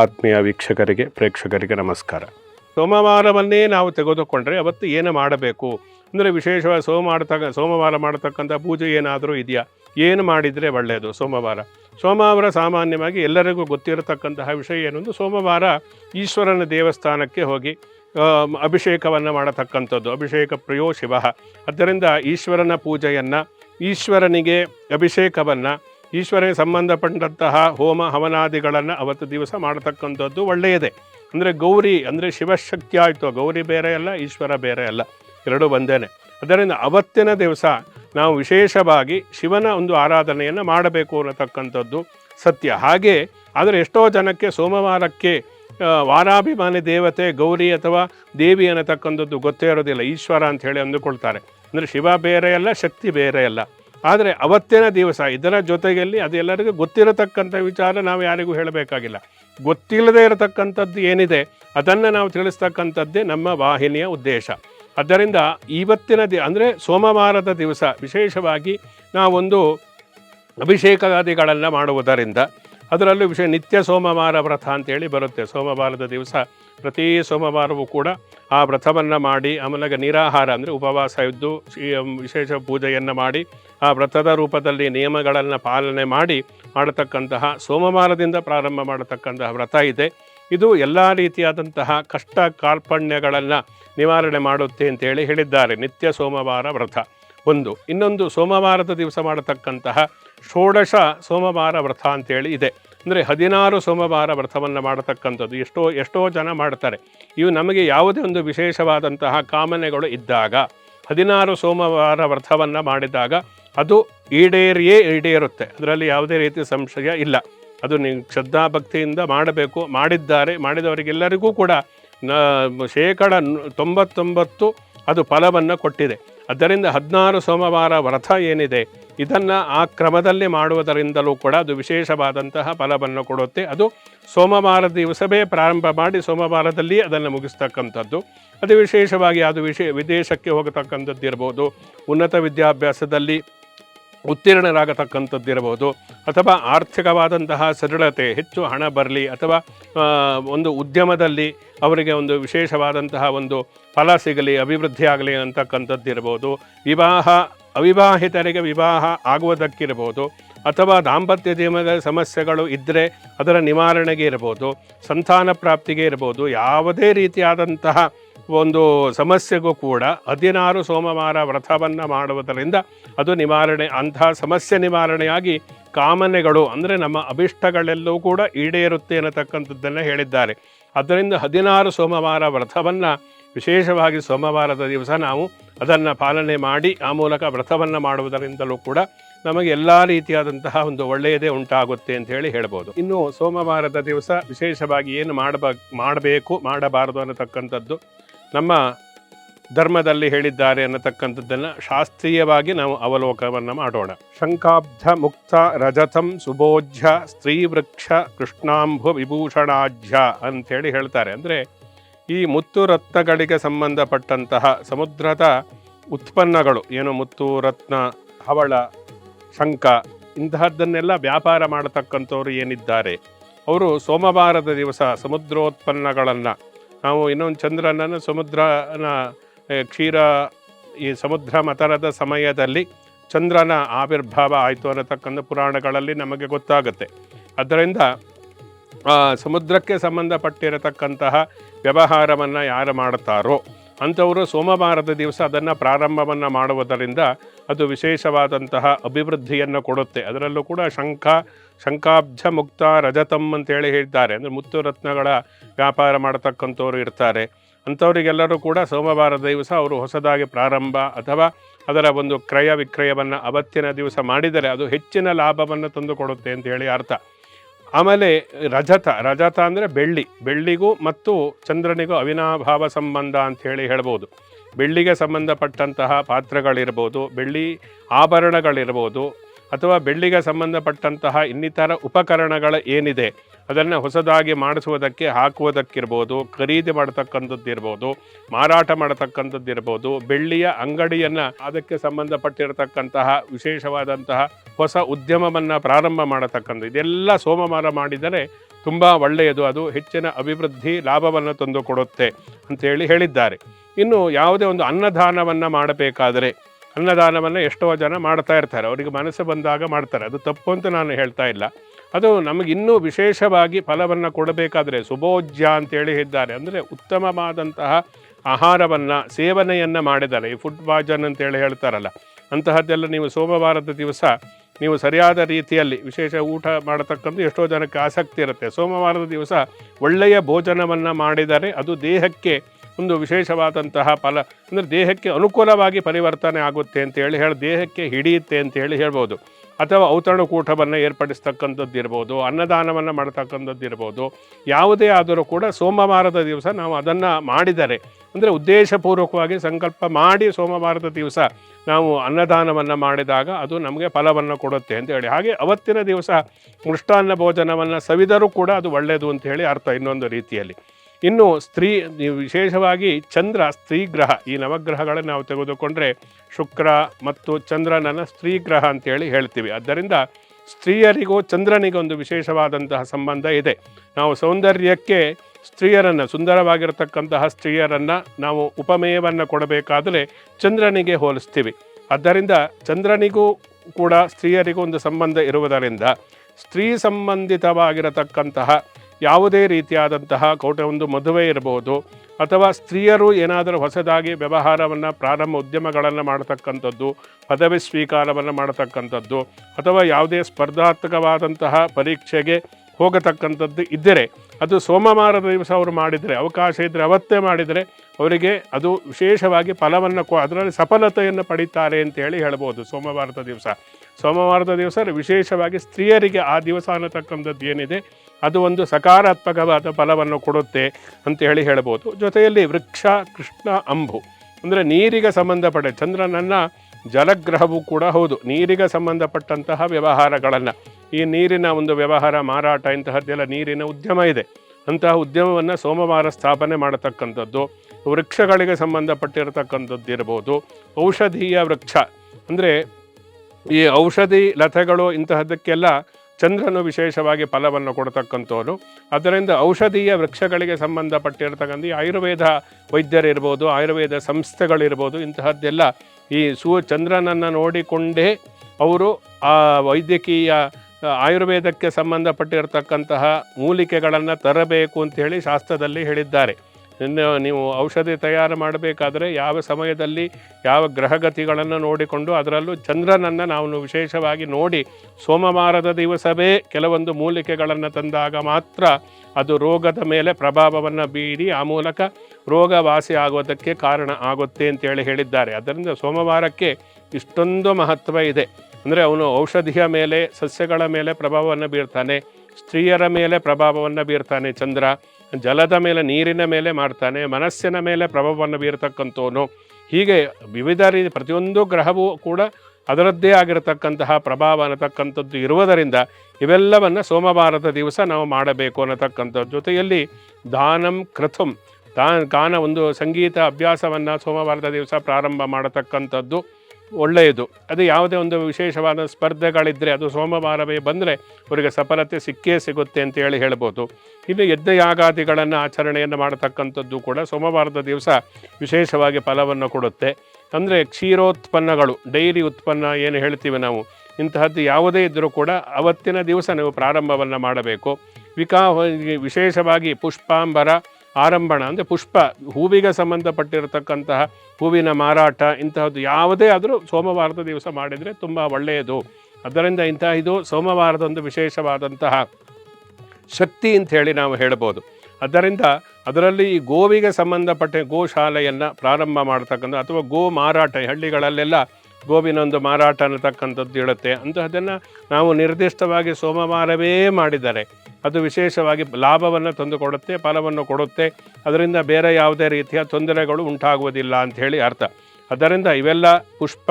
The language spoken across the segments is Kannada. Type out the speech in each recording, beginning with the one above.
ಆತ್ಮೀಯ ವೀಕ್ಷಕರಿಗೆ, ಪ್ರೇಕ್ಷಕರಿಗೆ ನಮಸ್ಕಾರ. ಸೋಮವಾರವನ್ನೇ ನಾವು ತೆಗೆದುಕೊಂಡ್ರೆ ಅವತ್ತು ಏನು ಮಾಡಬೇಕು? ಅಂದರೆ ವಿಶೇಷವಾಗಿ ಸೋಮವಾರ ಮಾಡ್ತಕ್ಕ ಸೋಮವಾರ ಮಾಡತಕ್ಕಂಥ ಪೂಜೆ ಏನಾದರೂ ಇದೆಯಾ? ಏನು ಮಾಡಿದರೆ ಒಳ್ಳೆಯದು ಸೋಮವಾರ? ಸೋಮವಾರ ಸಾಮಾನ್ಯವಾಗಿ ಎಲ್ಲರಿಗೂ ಗೊತ್ತಿರತಕ್ಕಂತಹ ವಿಷಯ ಏನೊಂದು ಸೋಮವಾರ ಈಶ್ವರನ ದೇವಸ್ಥಾನಕ್ಕೆ ಹೋಗಿ ಅಭಿಷೇಕವನ್ನು ಮಾಡತಕ್ಕಂಥದ್ದು, ಅಭಿಷೇಕ ಪ್ರಿಯೋ ಶಿವ. ಆದ್ದರಿಂದ ಈಶ್ವರನ ಪೂಜೆಯನ್ನು, ಈಶ್ವರನಿಗೆ ಅಭಿಷೇಕವನ್ನು ಈಶ್ವರನಿಗೆ ಸಂಬಂಧಪಟ್ಟಂತಹ ಹೋಮ ಹವನಾದಿಗಳನ್ನು ಅವತ್ತು ದಿವಸ ಮಾಡತಕ್ಕಂಥದ್ದು ಒಳ್ಳೆಯದೇ. ಅಂದರೆ ಗೌರಿ, ಅಂದರೆ ಶಿವಶಕ್ತಿ ಆಯಿತು. ಗೌರಿ ಬೇರೆ ಅಲ್ಲ, ಈಶ್ವರ ಬೇರೆ ಅಲ್ಲ. ಎರಡೂ ಒಂದೇನೆ ಅದರಿಂದ ಅವತ್ತಿನ ದಿವಸ ನಾವು ವಿಶೇಷವಾಗಿ ಶಿವನ ಒಂದು ಆರಾಧನೆಯನ್ನು ಮಾಡಬೇಕು ಅನ್ನತಕ್ಕಂಥದ್ದು ಸತ್ಯ. ಹಾಗೆ ಆದರೆ ಎಷ್ಟೋ ಜನಕ್ಕೆ ಸೋಮವಾರಕ್ಕೆ ವಾರಾಭಿಮಾನಿ ದೇವತೆ, ಗೌರಿ ಅಥವಾ ದೇವಿ ಅನ್ನತಕ್ಕಂಥದ್ದು ಗೊತ್ತೇ ಇರೋದಿಲ್ಲ. ಈಶ್ವರ ಅಂತ ಹೇಳಿ ಅಂದುಕೊಳ್ತಾರೆ. ಅಂದರೆ ಶಿವ ಬೇರೆ ಅಲ್ಲ, ಶಕ್ತಿ ಬೇರೆ ಅಲ್ಲ. ಆದರೆ ಅವತ್ತಿನ ದಿವಸ, ಇದರ ಜೊತೆಯಲ್ಲಿ ಅದೆಲ್ಲರಿಗೂ ಗೊತ್ತಿರತಕ್ಕಂಥ ವಿಚಾರ ನಾವು ಯಾರಿಗೂ ಹೇಳಬೇಕಾಗಿಲ್ಲ. ಗೊತ್ತಿಲ್ಲದೆ ಇರತಕ್ಕಂಥದ್ದು ಏನಿದೆ, ಅದನ್ನು ನಾವು ತಿಳಿಸ್ತಕ್ಕಂಥದ್ದೇ ನಮ್ಮ ವಾಹಿನಿಯ ಉದ್ದೇಶ. ಆದ್ದರಿಂದ ಇವತ್ತಿನ ದಿ, ಅಂದರೆ ಸೋಮವಾರದ ದಿವಸ ವಿಶೇಷವಾಗಿ ನಾವೊಂದು ಅಭಿಷೇಕಾದಿಗಳನ್ನು ಮಾಡುವುದರಿಂದ ಅದರಲ್ಲೂ ವಿಷಯ ನಿತ್ಯ ಸೋಮವಾರ ವ್ರತ ಅಂತೇಳಿ ಬರುತ್ತೆ ಸೋಮವಾರದ ದಿವಸ ಪ್ರತಿ ಸೋಮವಾರವೂ ಕೂಡ ಆ ವ್ರತವನ್ನು ಮಾಡಿ ಆಮೇಲೆ ನಿರಾಹಾರ ಅಂದರೆ ಉಪವಾಸ ಇದ್ದು ವಿಶೇಷ ಪೂಜೆಯನ್ನು ಮಾಡಿ, ಆ ವ್ರತದ ರೂಪದಲ್ಲಿ ನಿಯಮಗಳನ್ನು ಪಾಲನೆ ಮಾಡಿ ಮಾಡತಕ್ಕಂತಹ, ಸೋಮವಾರದಿಂದ ಪ್ರಾರಂಭ ಮಾಡತಕ್ಕಂತಹ ವ್ರತ ಇದೆ. ಇದು ಎಲ್ಲ ರೀತಿಯಾದಂತಹ ಕಷ್ಟ ಕಾರ್ಪಣ್ಯಗಳನ್ನು ನಿವಾರಣೆ ಮಾಡುತ್ತೆ ಅಂತೇಳಿ ಹೇಳಿದ್ದಾರೆ. ನಿತ್ಯ ಸೋಮವಾರ ವ್ರತ ಒಂದು. ಇನ್ನೊಂದು ಸೋಮವಾರದ ದಿವಸ ಮಾಡತಕ್ಕಂತಹ ಷೋಡಶ ಸೋಮವಾರ ವ್ರತ ಅಂತೇಳಿ ಇದೆ. ಅಂದರೆ ಹದಿನಾರು ಸೋಮವಾರ ವ್ರತವನ್ನು ಮಾಡತಕ್ಕಂಥದ್ದು. ಎಷ್ಟೋ ಎಷ್ಟೋ ಜನ ಮಾಡ್ತಾರೆ. ಇವು ನಮಗೆ ಯಾವುದೇ ಒಂದು ವಿಶೇಷವಾದಂತಹ ಕಾಮನೆಗಳು ಇದ್ದಾಗ, ಹದಿನಾರು ಸೋಮವಾರ ವ್ರತವನ್ನು ಮಾಡಿದಾಗ ಅದು ಈಡೇರಿಯೇ ಈಡೇರುತ್ತೆ. ಅದರಲ್ಲಿ ಯಾವುದೇ ರೀತಿ ಸಂಶಯ ಇಲ್ಲ. ಅದು ನೀವು ಶ್ರದ್ಧಾಭಕ್ತಿಯಿಂದ ಮಾಡಬೇಕು. ಮಾಡಿದ್ದಾರೆ. ಮಾಡಿದವರಿಗೆಲ್ಲರಿಗೂ ಕೂಡ ಶೇಕಡ ತೊಂಬತ್ತೊಂಬತ್ತು ಅದು ಫಲವನ್ನು ಕೊಟ್ಟಿದೆ. ಅದರಿಂದ ಹದಿನಾರು ಸೋಮವಾರ ವ್ರತ ಏನಿದೆ? ಇದನ್ನು ಆ ಕ್ರಮದಲ್ಲಿ ಮಾಡುವುದರಿಂದಲೂ ಕೂಡ ಅದು ವಿಶೇಷವಾದಂತಹ ಫಲವನ್ನು ಕೊಡುತ್ತೆ. ಅದು ಸೋಮವಾರ ದಿವಸವೇ ಪ್ರಾರಂಭ ಮಾಡಿ ಸೋಮವಾರದಲ್ಲಿ ಅದನ್ನು ಮುಗಿಸ್ತಕ್ಕಂಥದ್ದು. ಅದು ವಿಶೇಷವಾಗಿ ಅದು ವಿಶೇ, ವಿದೇಶಕ್ಕೆ ಹೋಗತಕ್ಕಂಥದ್ದು ಇರ್ಬೋದು, ಉನ್ನತ ವಿದ್ಯಾಭ್ಯಾಸದಲ್ಲಿ ಉತ್ತೀರ್ಣರಾಗತಕ್ಕಂಥದ್ದಿರಬಹುದು ಅಥವಾ ಆರ್ಥಿಕವಾದಂತಹ ಸದೃಢತೆ ಹೆಚ್ಚು ಹಣ ಬರಲಿ, ಅಥವಾ ಒಂದು ಉದ್ಯಮದಲ್ಲಿ ಅವರಿಗೆ ಒಂದು ವಿಶೇಷವಾದಂತಹ ಒಂದು ಫಲ ಸಿಗಲಿ, ಅಭಿವೃದ್ಧಿ ಆಗಲಿ ಅಂತಕ್ಕಂಥದ್ದಿರ್ಬೋದು. ವಿವಾಹ ಅವಿವಾಹಿತರಿಗೆ ವಿವಾಹ ಆಗುವುದಕ್ಕಿರ್ಬೋದು ಅಥವಾ ದಾಂಪತ್ಯ ಜೀವನದ ಸಮಸ್ಯೆಗಳು ಇದ್ದರೆ ಅದರ ನಿವಾರಣೆಗೆ ಇರ್ಬೋದು ಸಂತಾನ ಪ್ರಾಪ್ತಿಗೆ ಇರ್ಬೋದು ಯಾವುದೇ ರೀತಿಯಾದಂತಹ ಒಂದು ಸಮಸ್ಯೆಗೂ ಕೂಡ ಹದಿನಾರು ಸೋಮವಾರ ವ್ರತವನ್ನು ಮಾಡುವುದರಿಂದ ಅದು ನಿವಾರಣೆ ಅಂತಹ ಸಮಸ್ಯೆ ನಿವಾರಣೆಯಾಗಿ ಕಾಮನೆಗಳು ಅಂದರೆ ನಮ್ಮ ಅಭಿಷ್ಟಗಳೆಲ್ಲವೂ ಕೂಡ ಈಡೇರುತ್ತೆ ಅನ್ನತಕ್ಕಂಥದ್ದನ್ನು ಹೇಳಿದ್ದಾರೆ. ಅದರಿಂದ ಹದಿನಾರು ಸೋಮವಾರ ವ್ರತವನ್ನು ವಿಶೇಷವಾಗಿ ಸೋಮವಾರದ ದಿವಸ ನಾವು ಅದನ್ನು ಪಾಲನೆ ಮಾಡಿ ಆ ಮೂಲಕ ವ್ರತವನ್ನು ಮಾಡುವುದರಿಂದಲೂ ಕೂಡ ನಮಗೆ ಎಲ್ಲ ರೀತಿಯಾದಂತಹ ಒಂದು ಒಳ್ಳೆಯದೇ ಉಂಟಾಗುತ್ತೆ ಅಂತ ಹೇಳಿ ಹೇಳ್ಬೋದು. ಇನ್ನು ಸೋಮವಾರದ ದಿವಸ ವಿಶೇಷವಾಗಿ ಏನು ಮಾಡಬ, ಮಾಡಬೇಕು, ಮಾಡಬಾರದು ಅನ್ನತಕ್ಕಂಥದ್ದು ನಮ್ಮ ಧರ್ಮದಲ್ಲಿ ಹೇಳಿದ್ದಾರೆ ಅನ್ನತಕ್ಕಂಥದ್ದನ್ನು ಶಾಸ್ತ್ರೀಯವಾಗಿ ನಾವು ಅವಲೋಕನವನ್ನು ಮಾಡೋಣ. ಶಂಕಾಬ್ಧ ಮುಕ್ತ ರಜತಂ ಸುಬೋಧ್ಯ ಸ್ತ್ರೀವೃಕ್ಷ ಕೃಷ್ಣಾಂಭು ವಿಭೂಷಣಾಢ್ಯ ಅಂಥೇಳಿ ಹೇಳ್ತಾರೆ. ಅಂದರೆ ಈ ಮುತ್ತು ರತ್ನಗಳಿಗೆ ಸಂಬಂಧಪಟ್ಟಂತಹ ಸಮುದ್ರದ ಉತ್ಪನ್ನಗಳು, ಏನು ಮುತ್ತು, ರತ್ನ, ಹವಳ, ಶಂಖ, ಇಂತಹದ್ದನ್ನೆಲ್ಲ ವ್ಯಾಪಾರ ಮಾಡತಕ್ಕಂಥವ್ರು ಏನಿದ್ದಾರೆ? ಅವರು ಸೋಮವಾರದ ದಿವಸ ಸಮುದ್ರೋತ್ಪನ್ನಗಳನ್ನು, ನಾವು ಇನ್ನೊಂದು ಚಂದ್ರನನ್ನು ಸಮುದ್ರನ ಕ್ಷೀರ, ಈ ಸಮುದ್ರ ಮತನದ ಸಮಯದಲ್ಲಿ ಚಂದ್ರನ ಆವಿರ್ಭಾವ ಆಯಿತು ಅನ್ನತಕ್ಕಂಥ ಪುರಾಣಗಳಲ್ಲಿ ನಮಗೆ ಗೊತ್ತಾಗುತ್ತೆ. ಅದರಿಂದ ಸಮುದ್ರಕ್ಕೆ ಸಂಬಂಧಪಟ್ಟಿರತಕ್ಕಂತಹ ವ್ಯವಹಾರವನ್ನು ಯಾರು ಮಾಡುತ್ತಾರೋ ಅಂಥವರು ಸೋಮವಾರದ ದಿವಸ ಅದನ್ನು ಪ್ರಾರಂಭವನ್ನು ಮಾಡುವುದರಿಂದ ಅದು ವಿಶೇಷವಾದಂತಹ ಅಭಿವೃದ್ಧಿಯನ್ನು ಕೊಡುತ್ತೆ. ಅದರಲ್ಲೂ ಕೂಡ ಶಂಖ ಶಂಕಾಬ್ಜ ಮುಕ್ತ ರಜತಂ ಅಂತೇಳಿ ಹೇಳಿದ್ದಾರೆ ಅಂದರೆ ಮುತ್ತು ರತ್ನಗಳ ವ್ಯಾಪಾರ ಮಾಡತಕ್ಕಂಥವ್ರು ಇರ್ತಾರೆ. ಅಂಥವರಿಗೆಲ್ಲರೂ ಕೂಡ ಸೋಮವಾರ ದಿವಸ ಅವರು ಹೊಸದಾಗಿ ಪ್ರಾರಂಭ ಅಥವಾ ಅದರ ಒಂದು ಕ್ರಯ ವಿಕ್ರಯವನ್ನು ಅವತ್ತಿನ ದಿವಸ ಮಾಡಿದರೆ ಅದು ಹೆಚ್ಚಿನ ಲಾಭವನ್ನು ತಂದುಕೊಡುತ್ತೆ ಅಂತ ಹೇಳಿ ಅರ್ಥ. ಆಮೇಲೆ ರಜತ ರಜತ ಅಂದರೆ ಬೆಳ್ಳಿ, ಬೆಳ್ಳಿಗೂ ಮತ್ತು ಚಂದ್ರನಿಗೂ ಅವಿನಾಭಾವ ಸಂಬಂಧ ಅಂತ ಹೇಳಿ ಹೇಳ್ಬೋದು. ಬೆಳ್ಳಿಗೆ ಸಂಬಂಧಪಟ್ಟಂತಹ ಪಾತ್ರಗಳಿರ್ಬೋದು, ಬೆಳ್ಳಿ ಆಭರಣಗಳಿರ್ಬೋದು ಅಥವಾ ಬೆಳ್ಳಿಗೆ ಸಂಬಂಧಪಟ್ಟಂತಹ ಇನ್ನಿತರ ಉಪಕರಣಗಳ ಏನಿದೆ, ಅದನ್ನು ಹೊಸದಾಗಿ ಮಾಡಿಸುವುದಕ್ಕೆ, ಹಾಕುವುದಕ್ಕಿರ್ಬೋದು, ಖರೀದಿ ಮಾಡತಕ್ಕಂಥದ್ದಿರ್ಬೋದು, ಮಾರಾಟ ಮಾಡತಕ್ಕಂಥದ್ದಿರ್ಬೋದು, ಬೆಳ್ಳಿಯ ಅಂಗಡಿಯನ್ನು ಅದಕ್ಕೆ ಸಂಬಂಧಪಟ್ಟಿರತಕ್ಕಂತಹ ವಿಶೇಷವಾದಂತಹ ಹೊಸ ಉದ್ಯಮವನ್ನು ಪ್ರಾರಂಭ ಮಾಡತಕ್ಕಂಥ, ಇದೆಲ್ಲ ಸೋಮವಾರ ಮಾಡಿದರೆ ತುಂಬ ಒಳ್ಳೆಯದು, ಅದು ಹೆಚ್ಚಿನ ಅಭಿವೃದ್ಧಿ ಲಾಭವನ್ನು ತಂದುಕೊಡುತ್ತೆ ಅಂತೇಳಿ ಹೇಳಿದ್ದಾರೆ. ಇನ್ನು ಯಾವುದೇ ಒಂದು ಅನ್ನದಾನವನ್ನು ಮಾಡಬೇಕಾದರೆ ಅನ್ನದಾನವನ್ನು ಎಷ್ಟೋ ಜನ ಮಾಡ್ತಾ ಇರ್ತಾರೆ. ಅವರಿಗೆ ಮನಸ್ಸು ಬಂದಾಗ ಮಾಡ್ತಾರೆ. ಅದು ತಪ್ಪು ಅಂತ ನಾನು ಹೇಳ್ತಾ ಇಲ್ಲ. ಅದು ನಮಗೆ ಇನ್ನೂ ವಿಶೇಷವಾಗಿ ಫಲವನ್ನು ಕೊಡಬೇಕಾದ್ರೆ ಸುಭೋಜ್ಯ ಅಂತೇಳಿ ಹೇಳಿದ್ದಾರೆ. ಅಂದರೆ ಉತ್ತಮವಾದಂತಹ ಆಹಾರವನ್ನು, ಸೇವನೆಯನ್ನು ಮಾಡಿದ್ದಾರೆ. ಈ ಫುಡ್ ಬಾಜನ್ ಅಂತೇಳಿ ಹೇಳ್ತಾರಲ್ಲ, ಅಂತಹದ್ದೆಲ್ಲ ನೀವು ಸೋಮವಾರದ ದಿವಸ ನೀವು ಸರಿಯಾದ ರೀತಿಯಲ್ಲಿ ವಿಶೇಷ ಊಟ ಮಾಡತಕ್ಕಂಥ ಎಷ್ಟೋ ಜನಕ್ಕೆ ಆಸಕ್ತಿ ಇರುತ್ತೆ. ಸೋಮವಾರದ ದಿವಸ ಒಳ್ಳೆಯ ಭೋಜನವನ್ನು ಮಾಡಿದರೆ ಅದು ದೇಹಕ್ಕೆ ಒಂದು ವಿಶೇಷವಾದಂತಹ ಫಲ, ಅಂದರೆ ದೇಹಕ್ಕೆ ಅನುಕೂಲವಾಗಿ ಪರಿವರ್ತನೆ ಆಗುತ್ತೆ ಅಂತ ಹೇಳಿ ದೇಹಕ್ಕೆ ಹಿಡಿಯುತ್ತೆ ಅಂತ ಹೇಳಿ ಹೇಳ್ಬೋದು. ಅಥವಾ ಔತಣಕೂಟವನ್ನು ಏರ್ಪಡಿಸ್ತಕ್ಕಂಥದ್ದು ಇರ್ಬೋದು, ಅನ್ನದಾನವನ್ನು ಮಾಡ್ತಕ್ಕಂಥದ್ದು ಇರ್ಬೋದು, ಯಾವುದೇ ಆದರೂ ಕೂಡ ಸೋಮವಾರದ ದಿವಸ ನಾವು ಅದನ್ನು ಮಾಡಿದರೆ, ಅಂದರೆ ಉದ್ದೇಶಪೂರ್ವಕವಾಗಿ ಸಂಕಲ್ಪ ಮಾಡಿ ಸೋಮವಾರದ ದಿವಸ ನಾವು ಅನ್ನದಾನವನ್ನು ಮಾಡಿದಾಗ ಅದು ನಮಗೆ ಫಲವನ್ನು ಕೊಡುತ್ತೆ ಅಂತ ಹೇಳಿ. ಹಾಗೆ ಅವತ್ತಿನ ದಿವಸ ಮೃಷ್ಟಾನ್ನ ಭೋಜನವನ್ನು ಸವಿದರೂ ಕೂಡ ಅದು ಒಳ್ಳೆಯದು ಅಂತ ಹೇಳಿ ಅರ್ಥ ಇನ್ನೊಂದು ರೀತಿಯಲ್ಲಿ. ಇನ್ನು ಸ್ತ್ರೀ ವಿಶೇಷವಾಗಿ ಚಂದ್ರ ಸ್ತ್ರೀ ಗ್ರಹ ಈ ನವಗ್ರಹಗಳನ್ನು ನಾವು ತೆಗೆದುಕೊಂಡ್ರೆ ಶುಕ್ರ ಮತ್ತು ಚಂದ್ರನನ್ನು ಸ್ತ್ರೀ ಗ್ರಹ ಅಂತೇಳಿ ಹೇಳ್ತೀವಿ. ಆದ್ದರಿಂದ ಸ್ತ್ರೀಯರಿಗೂ ಚಂದ್ರನಿಗೂ ಒಂದು ವಿಶೇಷವಾದಂತಹ ಸಂಬಂಧ ಇದೆ. ನಾವು ಸೌಂದರ್ಯಕ್ಕೆ ಸ್ತ್ರೀಯರನ್ನು, ಸುಂದರವಾಗಿರತಕ್ಕಂತಹ ಸ್ತ್ರೀಯರನ್ನು ನಾವು ಉಪಮೇಯವನ್ನು ಕೊಡಬೇಕಾದರೆ ಚಂದ್ರನಿಗೆ ಹೋಲಿಸ್ತೀವಿ. ಆದ್ದರಿಂದ ಚಂದ್ರನಿಗೂ ಕೂಡ ಸ್ತ್ರೀಯರಿಗೂ ಒಂದು ಸಂಬಂಧ ಇರುವುದರಿಂದ ಸ್ತ್ರೀ ಸಂಬಂಧಿತವಾಗಿರತಕ್ಕಂತಹ ಯಾವುದೇ ರೀತಿಯಾದಂತಹ ಕೌಟ ಒಂದು ಮದುವೆ ಇರಬಹುದು ಅಥವಾ ಸ್ತ್ರೀಯರು ಏನಾದರೂ ಹೊಸದಾಗಿ ವ್ಯವಹಾರವನ್ನು ಪ್ರಾರಂಭ ಉದ್ಯಮಗಳನ್ನು ಮಾಡತಕ್ಕಂಥದ್ದು, ಪದವಿ ಸ್ವೀಕಾರವನ್ನು ಮಾಡತಕ್ಕಂಥದ್ದು ಅಥವಾ ಯಾವುದೇ ಸ್ಪರ್ಧಾತ್ಮಕವಾದಂತಹ ಪರೀಕ್ಷೆಗೆ ಹೋಗತಕ್ಕಂಥದ್ದು ಇದ್ದರೆ, ಅದು ಸೋಮವಾರದ ದಿವಸ ಅವರು ಮಾಡಿದರೆ, ಅವಕಾಶ ಇದ್ದರೆ ಅವತ್ತೇ ಮಾಡಿದರೆ ಅವರಿಗೆ ಅದು ವಿಶೇಷವಾಗಿ ಫಲವನ್ನು ಕೊ, ಅದರಲ್ಲಿ ಸಫಲತೆಯನ್ನು ಪಡೀತಾರೆ ಅಂತೇಳಿ ಹೇಳ್ಬೋದು ಸೋಮವಾರದ ದಿವಸ. ಸೋಮವಾರದ ದಿವಸ ವಿಶೇಷವಾಗಿ ಸ್ತ್ರೀಯರಿಗೆ ಆ ದಿವಸ ಅನ್ನತಕ್ಕಂಥದ್ದು ಏನಿದೆ, ಅದು ಒಂದು ಸಕಾರಾತ್ಮಕವಾದ ಫಲವನ್ನು ಕೊಡುತ್ತೆ ಅಂತ ಹೇಳಿ ಹೇಳ್ಬೋದು. ಜೊತೆಯಲ್ಲಿ ವೃಕ್ಷ, ಕೃಷ್ಣ, ಅಂಬು, ಅಂದರೆ ನೀರಿಗೆ ಸಂಬಂಧಪಟ್ಟ ಚಂದ್ರನನ್ನು ಜಲಗ್ರಹವೂ ಕೂಡ ಹೌದು, ನೀರಿಗೆ ಸಂಬಂಧಪಟ್ಟಂತಹ ವ್ಯವಹಾರಗಳನ್ನು. ಈ ನೀರಿನ ಒಂದು ವ್ಯವಹಾರ, ಮಾರಾಟ, ಇಂತಹದ್ದೆಲ್ಲ ನೀರಿನ ಉದ್ಯಮ ಇದೆ. ಅಂತಹ ಉದ್ಯಮವನ್ನು ಸೋಮವಾರ ಸ್ಥಾಪನೆ ಮಾಡತಕ್ಕಂಥದ್ದು. ವೃಕ್ಷಗಳಿಗೆ ಸಂಬಂಧಪಟ್ಟಿರತಕ್ಕಂಥದ್ದು ಇರಬಹುದು ಔಷಧೀಯ ವೃಕ್ಷ ಅಂದರೆ ಈ ಔಷಧಿ ಲತೆಗಳು ಇಂತಹದ್ದಕ್ಕೆಲ್ಲ ಚಂದ್ರನು ವಿಶೇಷವಾಗಿ ಫಲವನ್ನು ಕೊಡ್ತಕ್ಕಂಥವನು ಅದರಿಂದ ಔಷಧೀಯ ವೃಕ್ಷಗಳಿಗೆ ಸಂಬಂಧಪಟ್ಟಿರತಕ್ಕಂಥ ಈ ಆಯುರ್ವೇದ ವೈದ್ಯರಿರ್ಬೋದು, ಆಯುರ್ವೇದ ಸಂಸ್ಥೆಗಳಿರ್ಬೋದು, ಇಂತಹದ್ದೆಲ್ಲ ಈ ಸೂ ಚಂದ್ರನನ್ನು ನೋಡಿಕೊಂಡೇ ಅವರು ಆ ವೈದ್ಯಕೀಯ ಆಯುರ್ವೇದಕ್ಕೆ ಸಂಬಂಧಪಟ್ಟಿರತಕ್ಕಂತಹ ಮೂಲಿಕೆಗಳನ್ನು ತರಬೇಕು ಅಂತ ಹೇಳಿ ಶಾಸ್ತ್ರದಲ್ಲಿ ಹೇಳಿದ್ದಾರೆ. ಇನ್ನು ನೀವು ಔಷಧಿ ತಯಾರು ಮಾಡಬೇಕಾದರೆ ಯಾವ ಸಮಯದಲ್ಲಿ ಯಾವ ಗ್ರಹಗತಿಗಳನ್ನು ನೋಡಿಕೊಂಡು ಅದರಲ್ಲೂ ಚಂದ್ರನನ್ನು ನಾವು ವಿಶೇಷವಾಗಿ ನೋಡಿ ಸೋಮವಾರದ ದಿವಸವೇ ಕೆಲವೊಂದು ಮೂಲಿಕೆಗಳನ್ನು ತಂದಾಗ ಮಾತ್ರ ಅದು ರೋಗದ ಮೇಲೆ ಪ್ರಭಾವವನ್ನು ಬೀರಿ ಆ ಮೂಲಕ ರೋಗ ವಾಸಿ ಆಗೋದಕ್ಕೆ ಕಾರಣ ಆಗುತ್ತೆ ಅಂತೇಳಿ ಹೇಳಿದ್ದಾರೆ. ಅದರಿಂದ ಸೋಮವಾರಕ್ಕೆ ಇಷ್ಟೊಂದು ಮಹತ್ವ ಇದೆ. ಅಂದರೆ ಅವನು ಔಷಧಿಯ ಮೇಲೆ ಸಸ್ಯಗಳ ಮೇಲೆ ಪ್ರಭಾವವನ್ನು ಬೀರ್ತಾನೆ, ಸ್ತ್ರೀಯರ ಮೇಲೆ ಪ್ರಭಾವವನ್ನು ಬೀರ್ತಾನೆ ಚಂದ್ರ. ಜಲದ ಮೇಲೆ, ನೀರಿನ ಮೇಲೆ ಮಾಡ್ತಾನೆ, ಮನಸ್ಸಿನ ಮೇಲೆ ಪ್ರಭಾವವನ್ನು ಬೀರತಕ್ಕಂಥವನು. ಹೀಗೆ ವಿವಿಧ ರೀತಿ, ಪ್ರತಿಯೊಂದು ಗ್ರಹವೂ ಕೂಡ ಅದರದ್ದೇ ಆಗಿರತಕ್ಕಂತಹ ಪ್ರಭಾವ ಅನ್ನತಕ್ಕಂಥದ್ದು ಇರುವುದರಿಂದ ಇವೆಲ್ಲವನ್ನು ಸೋಮವಾರದ ದಿವಸ ನಾವು ಮಾಡಬೇಕು ಅನ್ನತಕ್ಕಂಥದ್ದು. ಜೊತೆಯಲ್ಲಿ ದಾನಂ ಕೃತಂ. ದಾನ, ಗಾನ ಒಂದು ಸಂಗೀತ ಅಭ್ಯಾಸವನ್ನು ಸೋಮವಾರದ ದಿವಸ ಪ್ರಾರಂಭ ಮಾಡತಕ್ಕಂಥದ್ದು. ಒಳ್ಳೆಯದು. ಅದು ಯಾವುದೇ ಒಂದು ವಿಶೇಷವಾದ ಸ್ಪರ್ಧೆಗಳಿದ್ದರೆ ಅದು ಸೋಮವಾರವೇ ಬಂದರೆ ಅವರಿಗೆ ಸಫಲತೆ ಸಿಕ್ಕೇ ಸಿಗುತ್ತೆ ಅಂತ ಹೇಳಿ ಹೇಳ್ಬೋದು. ಇನ್ನು ಯಜ್ಞಯಾಗಾದಿಗಳನ್ನು ಆಚರಣೆಯನ್ನು ಮಾಡತಕ್ಕಂಥದ್ದು ಕೂಡ ಸೋಮವಾರದ ದಿವಸ ವಿಶೇಷವಾಗಿ ಫಲವನ್ನು ಕೊಡುತ್ತೆ. ಅಂದರೆ ಕ್ಷೀರೋತ್ಪನ್ನಗಳು, ಡೈರಿ ಉತ್ಪನ್ನ ಏನು ಹೇಳ್ತೀವಿ ನಾವು, ಇಂತಹದ್ದು ಯಾವುದೇ ಇದ್ದರೂ ಕೂಡ ಅವತ್ತಿನ ದಿವಸ ನೀವು ಪ್ರಾರಂಭವನ್ನು ಮಾಡಬೇಕು. ವಿಕಾ ವಿಶೇಷವಾಗಿ ಪುಷ್ಪಾಂಬರ ಆರಂಭಣ, ಅಂದರೆ ಪುಷ್ಪ, ಹೂವಿಗೆ ಸಂಬಂಧಪಟ್ಟಿರತಕ್ಕಂತಹ ಹೂವಿನ ಮಾರಾಟ, ಇಂತಹದ್ದು ಯಾವುದೇ ಆದರೂ ಸೋಮವಾರದ ದಿವಸ ಮಾಡಿದರೆ ತುಂಬ ಒಳ್ಳೆಯದು. ಅದರಿಂದ ಇಂತಹ ಇದು ಸೋಮವಾರದೊಂದು ವಿಶೇಷವಾದಂತಹ ಶಕ್ತಿ ಅಂತ ಹೇಳಿ ನಾವು ಹೇಳ್ಬೋದು. ಅದರಿಂದ ಅದರಲ್ಲಿ ಈ ಗೋವಿಗೆ ಸಂಬಂಧಪಟ್ಟ ಗೋಶಾಲೆಯನ್ನು ಪ್ರಾರಂಭ ಮಾಡ್ತಕ್ಕಂಥ, ಅಥವಾ ಗೋ ಮಾರಾಟ, ಹಳ್ಳಿಗಳಲ್ಲೆಲ್ಲ ಗೋವಿನೊಂದು ಮಾರಾಟ ಅನ್ನತಕ್ಕಂಥದ್ದು ಇರುತ್ತೆ. ಅಂತಹದನ್ನು ನಾವು ನಿರ್ದಿಷ್ಟವಾಗಿ ಸೋಮವಾರವೇ ಮಾಡಿದ್ದಾರೆ ಅದು ವಿಶೇಷವಾಗಿ ಲಾಭವನ್ನು ತಂದುಕೊಡುತ್ತೆ, ಫಲವನ್ನು ಕೊಡುತ್ತೆ. ಅದರಿಂದ ಬೇರೆ ಯಾವುದೇ ರೀತಿಯ ತೊಂದರೆಗಳು ಉಂಟಾಗುವುದಿಲ್ಲ ಅಂಥೇಳಿ ಅರ್ಥ. ಅದರಿಂದ ಇವೆಲ್ಲ ಪುಷ್ಪ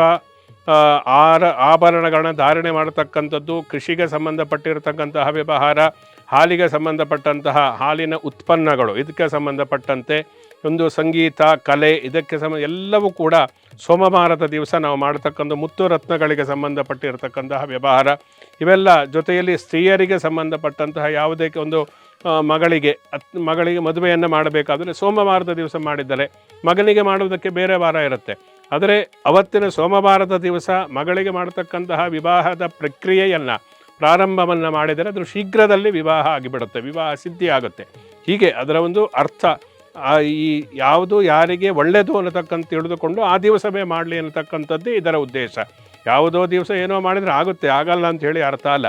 ಆರ ಆಭರಣಗಳನ್ನ ಧಾರಣೆ ಮಾಡತಕ್ಕಂಥದ್ದು, ಕೃಷಿಗೆ ಸಂಬಂಧಪಟ್ಟಿರತಕ್ಕಂತಹ ವ್ಯವಹಾರ, ಹಾಲಿಗೆ ಸಂಬಂಧಪಟ್ಟಂತಹ ಹಾಲಿನ ಉತ್ಪನ್ನಗಳು, ಇದಕ್ಕೆ ಸಂಬಂಧಪಟ್ಟಂತೆ ಒಂದು ಸಂಗೀತ, ಕಲೆ ಇದಕ್ಕೆ ಸಮ, ಎಲ್ಲವೂ ಕೂಡ ಸೋಮವಾರದ ದಿವಸ ನಾವು ಮಾಡತಕ್ಕಂಥ ಮುತ್ತು ರತ್ನಗಳಿಗೆ ಸಂಬಂಧಪಟ್ಟಿರತಕ್ಕಂತಹ ವ್ಯವಹಾರ. ಇವೆಲ್ಲ ಜೊತೆಯಲ್ಲಿ ಸ್ತ್ರೀಯರಿಗೆ ಸಂಬಂಧಪಟ್ಟಂತಹ ಯಾವುದೇ ಒಂದು ಮಗಳಿಗೆ ಮಗಳಿಗೆ ಮದುವೆಯನ್ನು ಮಾಡಬೇಕಾದರೆ ಸೋಮವಾರದ ದಿವಸ ಮಾಡಿದರೆ ಮಗನಿಗೆ ಮಾಡುವುದಕ್ಕೆ ಬೇರೆ ವಾರ ಇರುತ್ತೆ. ಆದರೆ ಅವತ್ತಿನ ಸೋಮವಾರದ ದಿವಸ ಮಗಳಿಗೆ ಮಾಡತಕ್ಕಂತಹ ವಿವಾಹದ ಪ್ರಕ್ರಿಯೆಯನ್ನು, ಪ್ರಾರಂಭವನ್ನು ಮಾಡಿದರೆ ಅದು ಶೀಘ್ರದಲ್ಲಿ ವಿವಾಹ ಆಗಿಬಿಡುತ್ತೆ, ವಿವಾಹ ಸಿದ್ಧಿಯಾಗುತ್ತೆ. ಹೀಗೆ ಅದರ ಒಂದು ಅರ್ಥ ಈ ಯಾವುದು ಯಾರಿಗೆ ಒಳ್ಳೆಯದು ಅನ್ನತಕ್ಕಂಥ ತಿಳಿದುಕೊಂಡು ಆ ದಿವಸವೇ ಮಾಡಲಿ ಅನ್ನತಕ್ಕಂಥದ್ದು ಇದರ ಉದ್ದೇಶ. ಯಾವುದೋ ದಿವಸ ಏನೋ ಮಾಡಿದರೆ ಆಗುತ್ತೆ, ಆಗಲ್ಲ ಅಂತ ಹೇಳಿ ಅರ್ಥ ಅಲ್ಲ.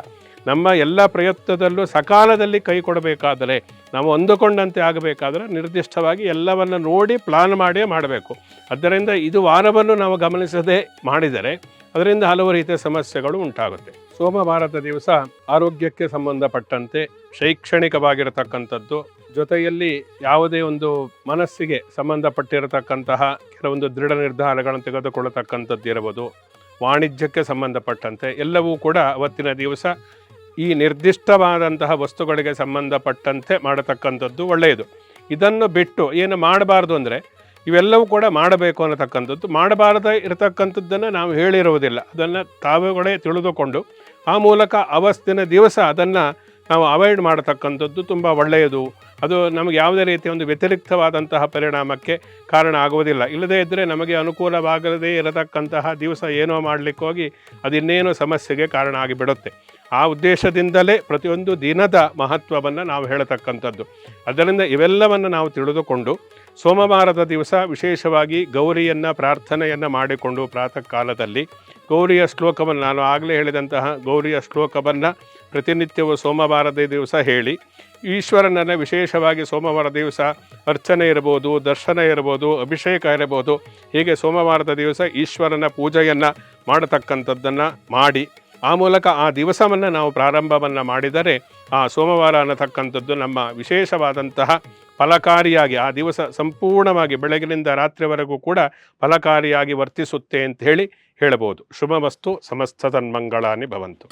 ನಮ್ಮ ಎಲ್ಲ ಪ್ರಯತ್ನದಲ್ಲೂ ಸಕಾಲದಲ್ಲಿ ಕೈ ಕೊಡಬೇಕಾದರೆ ನಾವು ಅಂದುಕೊಂಡಂತೆ ಆಗಬೇಕಾದರೆ ನಿರ್ದಿಷ್ಟವಾಗಿ ಎಲ್ಲವನ್ನು ನೋಡಿ ಪ್ಲಾನ್ ಮಾಡೇ ಮಾಡಬೇಕು. ಆದ್ದರಿಂದ ಇದು ವಾರವನ್ನು ನಾವು ಗಮನಿಸದೆ ಮಾಡಿದರೆ ಅದರಿಂದ ಹಲವು ರೀತಿಯ ಸಮಸ್ಯೆಗಳು ಉಂಟಾಗುತ್ತೆ. ಸೋಮವಾರದ ದಿವಸ ಆರೋಗ್ಯಕ್ಕೆ ಸಂಬಂಧಪಟ್ಟಂತೆ ಶೈಕ್ಷಣಿಕವಾಗಿರತಕ್ಕಂಥದ್ದು, ಜೊತೆಯಲ್ಲಿ ಯಾವುದೇ ಒಂದು ಮನಸ್ಸಿಗೆ ಸಂಬಂಧಪಟ್ಟಿರತಕ್ಕಂತಹ ಕೆಲವೊಂದು ದೃಢ ನಿರ್ಧಾರಗಳನ್ನು ತೆಗೆದುಕೊಳ್ಳತಕ್ಕಂಥದ್ದು ಇರಬಹುದು ವಾಣಿಜ್ಯಕ್ಕೆ ಸಂಬಂಧಪಟ್ಟಂತೆ ಎಲ್ಲವೂ ಕೂಡ ಅವತ್ತಿನ ದಿವಸ ಈ ನಿರ್ದಿಷ್ಟವಾದಂತಹ ವಸ್ತುಗಳಿಗೆ ಸಂಬಂಧಪಟ್ಟಂತೆ ಮಾಡತಕ್ಕಂಥದ್ದು ಒಳ್ಳೆಯದು. ಇದನ್ನು ಬಿಟ್ಟು ಏನು ಮಾಡಬಾರ್ದು ಅಂದರೆ ಇವೆಲ್ಲವೂ ಕೂಡ ಮಾಡಬೇಕು ಅನ್ನತಕ್ಕಂಥದ್ದು. ಮಾಡಬಾರದೇ ಇರತಕ್ಕಂಥದ್ದನ್ನು ನಾವು ಹೇಳಿರುವುದಿಲ್ಲ. ಅದನ್ನು ತಾವುಗಳೇ ತಿಳಿದುಕೊಂಡು ಆ ಮೂಲಕ ಅವಸ್ತಿನ ದಿವಸ ಅದನ್ನು ನಾವು ಅವಾಯ್ಡ್ ಮಾಡತಕ್ಕಂಥದ್ದು ತುಂಬ ಒಳ್ಳೆಯದು. ಅದು ನಮಗೆ ಯಾವುದೇ ರೀತಿಯ ಒಂದು ವ್ಯತಿರಿಕ್ತವಾದಂತಹ ಪರಿಣಾಮಕ್ಕೆ ಕಾರಣ ಆಗುವುದಿಲ್ಲ. ಇಲ್ಲದೇ ಇದ್ದರೆ ನಮಗೆ ಅನುಕೂಲವಾಗದೇ ಇರತಕ್ಕಂತಹ ದಿವಸ ಏನೋ ಮಾಡಲಿಕ್ಕೆ ಹೋಗಿ ಅದಿನ್ನೇನೋ ಸಮಸ್ಯೆಗೆ ಕಾರಣ ಆಗಿಬಿಡುತ್ತೆ. ಆ ಉದ್ದೇಶದಿಂದಲೇ ಪ್ರತಿಯೊಂದು ದಿನದ ಮಹತ್ವವನ್ನು ನಾವು ಹೇಳತಕ್ಕಂಥದ್ದು. ಅದರಿಂದ ಇವೆಲ್ಲವನ್ನು ನಾವು ತಿಳಿದುಕೊಂಡು ಸೋಮವಾರದ ದಿವಸ ವಿಶೇಷವಾಗಿ ಗೌರಿಯನ್ನು ಪ್ರಾರ್ಥನೆಯನ್ನು ಮಾಡಿಕೊಂಡು ಪ್ರಾತಃ ಕಾಲದಲ್ಲಿ ಗೌರಿಯ ಶ್ಲೋಕವನ್ನು ನಾನು ಆಗಲೇ ಹೇಳಿದಂತಹ ಗೌರಿಯ ಶ್ಲೋಕವನ್ನು ಪ್ರತಿನಿತ್ಯವೂ ಸೋಮವಾರದ ದಿವಸ ಹೇಳಿ. ಈಶ್ವರನನ್ನು ವಿಶೇಷವಾಗಿ ಸೋಮವಾರ ದಿವಸ ಅರ್ಚನೆ ಇರ್ಬೋದು ದರ್ಶನ ಇರ್ಬೋದು ಅಭಿಷೇಕ ಇರಬಹುದು. ಹೀಗೆ ಸೋಮವಾರದ ದಿವಸ ಈಶ್ವರನ ಪೂಜೆಯನ್ನು ಮಾಡತಕ್ಕಂಥದ್ದನ್ನು ಮಾಡಿ. ಆ ಮೂಲಕ ಆ ದಿವಸವನ್ನು ನಾವು ಪ್ರಾರಂಭವನ್ನು ಮಾಡಿದರೆ ಆ ಸೋಮವಾರ ಅನ್ನತಕ್ಕಂಥದ್ದು ನಮ್ಮ ವಿಶೇಷವಾದಂತಹ ಫಲಕಾರಿಯಾಗಿ ಆ ದಿವಸ ಸಂಪೂರ್ಣವಾಗಿ ಬೆಳಗಿನಿಂದ ರಾತ್ರಿವರೆಗೂ ಕೂಡ ಫಲಕಾರಿಯಾಗಿ ವರ್ತಿಸುತ್ತೆ ಅಂತ ಹೇಳಿ ಹೇಳಬಹುದು. ಶುಭಮಸ್ತು ಸಮಸ್ತ ತನ್ಮಂಗಳಾನಿ ಭವಂತು.